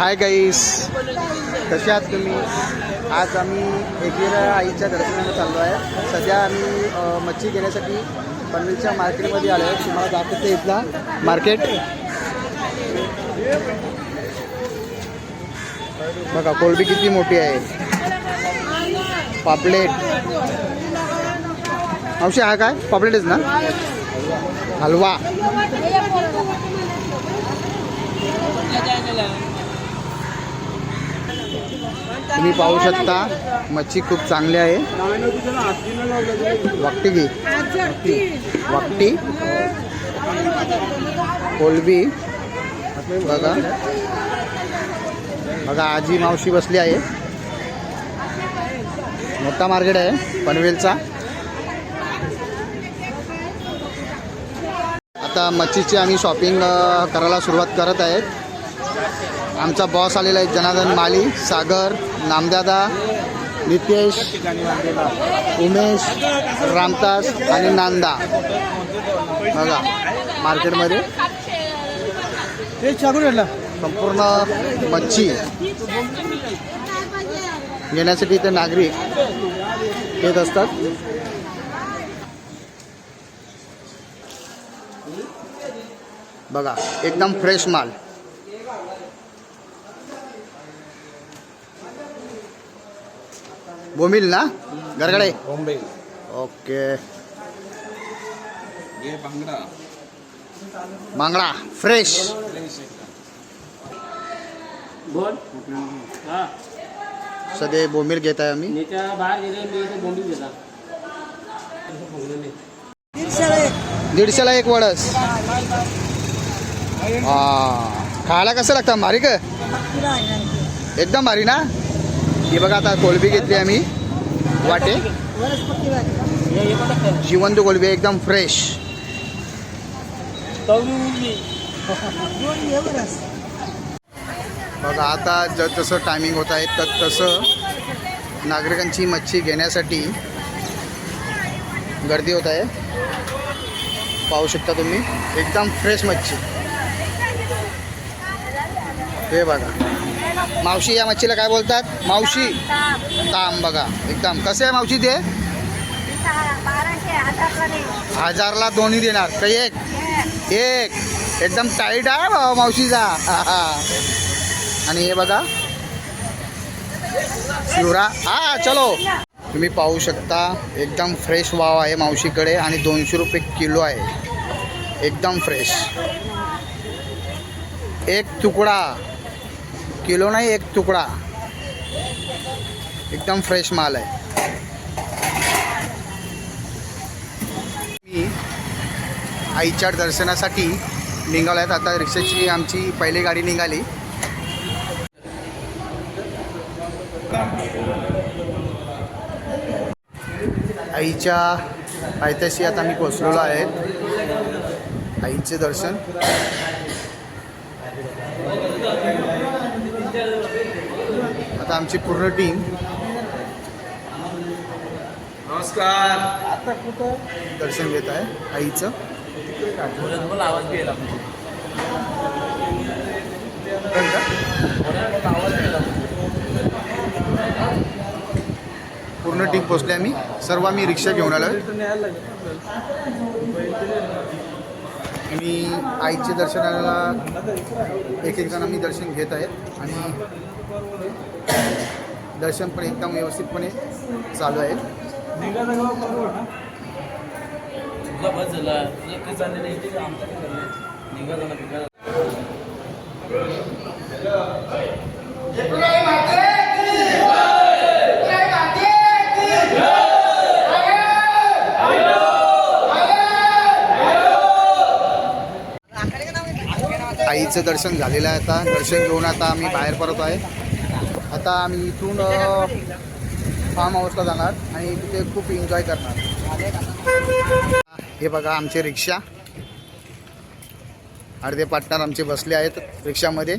Hi guys कसे आहात तुम्ही? आज आम्ही एकेरा आईच्या दर्शनाला चाललो आहे. सध्या आम्ही मच्छी घेण्यासाठी पनवेलच्या मार्केटमध्ये आलो आहे. तुम्हाला दाखवते इथला मार्केट. बघा कोलबी किती मोठी आहे. पापलेट. औषध हा काय? पापलेटच ना? हलवा. तुम्ही पाहू शकता मच्छी खूप चांगली आहे. वाकटी घे. वाकटी. कोलबी. बघा. बघा आजी मावशी बसली आहे. मोठा मार्केट आहे पनवेलचा. आता मच्छीची आम्ही शॉपिंग करायला सुरुवात करत आहेत. आमचा बॉस आलेला आहे जनार्दन माली सागर नामदादा नितेश उमेश रामदास आणि नांदा. बघा मार्केटमध्ये संपूर्ण मच्छी घेण्यासाठी इथे नागरिक येत असतात. बघा एकदम फ्रेश माल. बोमिल ना गरगडे बॉम्बे ओके ये बांगडा बांगडा फ्रेश बोल हा सध्या बोंबील घेत आहे आम्ही नेत्या बाहेर गेले मी इथे बोंबील घेता दीडशेला एक वडस हा खायला कसं लागतं? भारी का एकदम भारी ना? ही बघा आता कोलबी घेतली आम्ही. वाटे. जिवंत कोलबी एकदम फ्रेश बघा आता जर जसं टायमिंग होत आहे तर तसं नागरिकांची मच्छी घेण्यासाठी गर्दी होत आहे. पाहू शकता तुम्ही. एकदम फ्रेश मच्छी. हे बघा. मावशी या मच्छीला काय बोलतात? मावशी. ताम बघा. एकदम. कसे आहे मावशी ते? हजारला दोन्ही देणार. काही एक? एक. एकदम टाईट आहे भाऊ मावशीचा. आणि हे बघा. शिवरा. हा चलो. तुम्ही पाहू शकता एकदम फ्रेश वाव आहे मावशीकडे आणि दोनशे रुपये किलो आहे. एकदम फ्रेश एक तुकडा. किलो नाही एक तुकडा. एकदम फ्रेश माल आहे. मी आईच्या दर्शनासाठी निघालो आहेत आता रिक्षाची आमची पहिली गाडी निघाली. आईच्या आयत्याशी आता मी पोचलेलो आहे. आईचे दर्शन. आता आमची पूर्ण टीम. नमस्कार. दर्शन घेत आहे आईचं. आवाज येला पूर्ण टीम पोचले आम्ही. सर्व आम्ही रिक्षा घेऊन आलो आणि आईचे दर्शनाला एक एक जण आम्ही दर्शन घेत आहेत. आणि दर्शन पण एकदम व्यवस्थितपणे चालू आहे. आईचं दर्शन झालेलं आहे आता. दर्शन घेऊन आता आम्ही बाहेर पडतो आहे. आता आम्ही इथून फार्म हाऊसला जाणार आणि तिथे खूप एन्जॉय करणार. हे बघा आमचे रिक्षा. अर्धे पार्टनर आमचे बसले आहेत रिक्षामध्ये.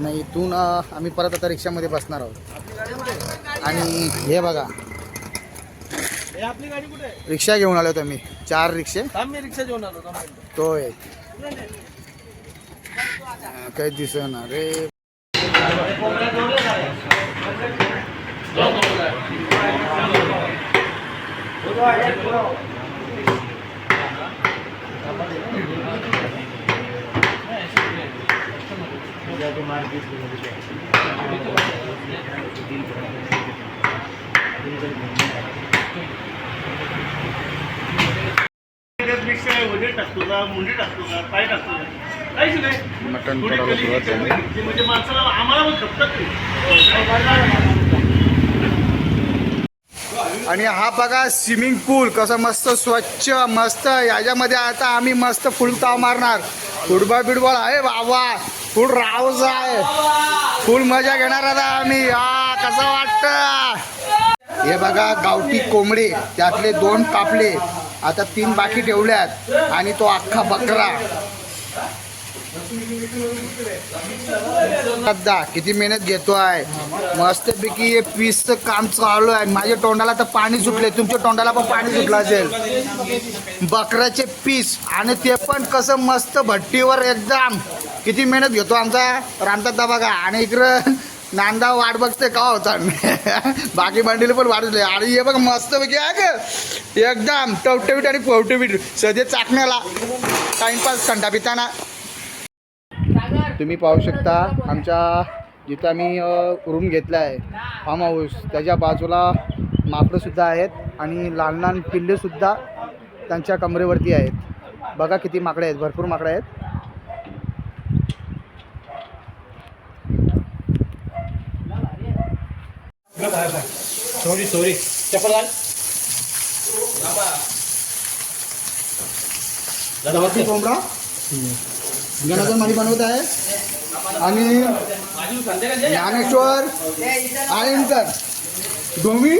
नाही इथून आम्ही परत आता रिक्षामध्ये बसणार आहोत. आणि हे बघा. रिक्षा घेऊन आलो आम्ही चार रिक्षे. मी रिक्षा घेऊन आलो. तो काही दिसणार रे. मिक्स मुंडी टाकतो का पाय टाकतो का मटण कली सुरुवात झाली. म्हणजे आणि हा बघा स्विमिंग पूल कसं मस्त स्वच्छ मस्त. याच्यामध्ये आता आम्ही मस्त फुल ताव मारणार. फुटबॉल बिटबॉल आहे बाबा. फुल रावच आहे. फुल मजा घेणार आता आम्ही. हा कसं वाटतं? हे बघा गावठी कोंबडे. त्यातले दोन कापले. आता तीन बाकी ठेवल्यात. आणि तो अख्खा बकरा. सध्या किती मेहनत घेतोय मस्तपैकी हे पीसचं काम चालू आहे. माझ्या तोंडाला तर पाणी सुटले तुमच्या तोंडाला पण पाणी सुटलं असेल. बकऱ्याचे पीस आणि ते पण कसं मस्त भट्टीवर एकदम. किती मेहनत घेतो आमचा? रामदादा बघा. आणि इकडं नांदा वाट बघते का होता बाकी भांडीला पण वाढले आणि हे बघ मस्तपैकी आहे एकदम टवटवीट आणि पवटवीट. सध्या चाकण्याला टाइमपास थंडा पिताना. तुम्ही पाहू शकता आमच्या जिथं आम्ही रूम घेतला आहे फार्म हाऊस त्याच्या बाजूला माकडंसुद्धा आहेत आणि लहान लहान पिल्लेसुद्धा त्यांच्या कमरेवरती आहेत. बघा किती माकडे आहेत भरपूर माकडे आहेत. सॉरी सॉरी चप्पल दादा कोंबडा गणाधर माडी बनवत आहे. आणि ज्ञानेश्वर आळेंकर डोमी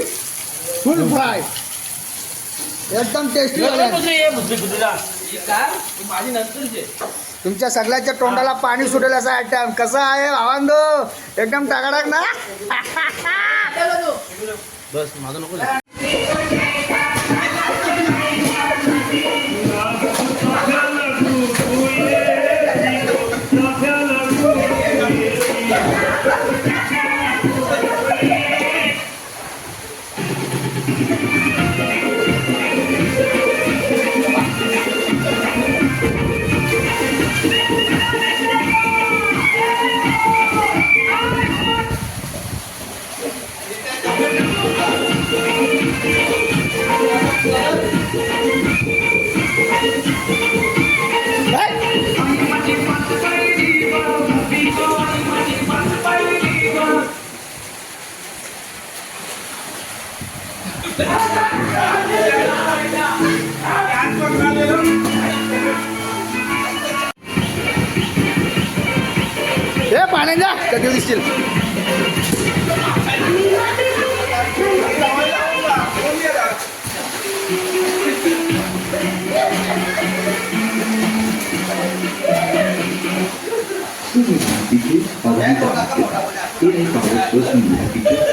फुल फ्राय एकदम टेस्टी तुमच्या सगळ्याच्या तोंडाला पाणी सुटेल असा आयटम कसा आहे भावांदो एकदम टाकाटाक ना? बस माझं नको हे पाण्यात जा कधी दिसतील Tickets are on It